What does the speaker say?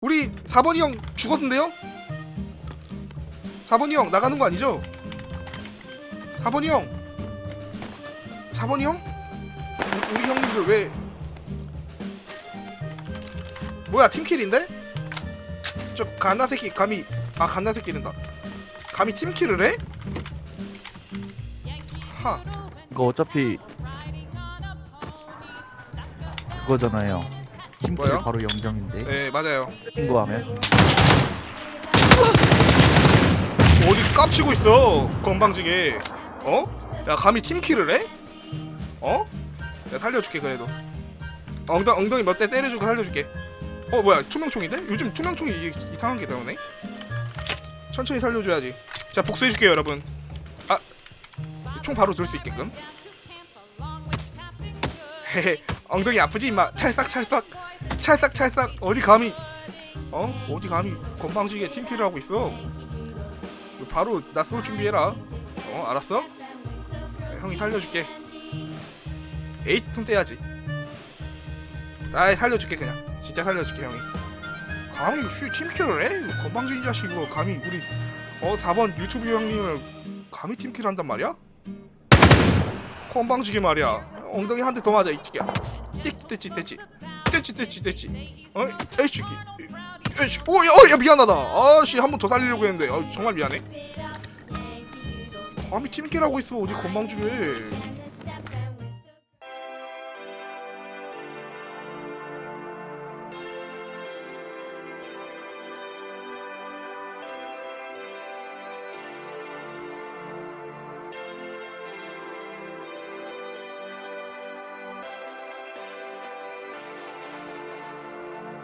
우리 4번이 형 죽었는데요? 4번이 형 나가는 거 아니죠? 4번이 형 4번이 형? 우- 우리 형님들 왜 뭐야 팀킬인데? 저 갓나 새끼 감히 아 갓나 새끼 이른다 감히 팀킬을 해? 하 이거 어차피 그거잖아요. 팀킬 뭐요? 바로 영정인데 네 맞아요 친구하면 어디 깝치고 있어 건방지게 어? 야 감히 팀킬을 해? 어? 내가 살려줄게 그래도 엉덩, 엉덩이 몇 대 때려주고 살려줄게 어 뭐야 투명총인데? 요즘 투명총이 이게 이상한 게 나오네 천천히 살려줘야지 자 복수해줄게요 여러분 아총 바로 들수 있게끔 엉덩이 아프지 임마 찰싹 찰싹 찰싹 찰싹 어디 감히 어? 어디 감히 건방지게 팀킬을 하고 있어 바로 나 쏠 준비해라. 어, 알았어? 자, 형이 살려줄게. 에이튼 떼야지. 아, 살려줄게 그냥. 진짜 살려줄게 형이. 감히 슈 팀킬을 해? 건방진 자식 이거 감히 우리 어 4번 유튜브 형님을 감히 팀킬 한단 말이야? 건방지게 말이야. 엉덩이 한 대 더 맞아 이 새끼야. 떼치 떼치 떼치 떼치 떼치. 어, 에이씨. 에이씨. 오, 야, 어, 야 미안하다. 아씨 한 번 더 살리려고 했는데 아, 정말 미안해. 감히 팀킬하고 있어 어디 건방지게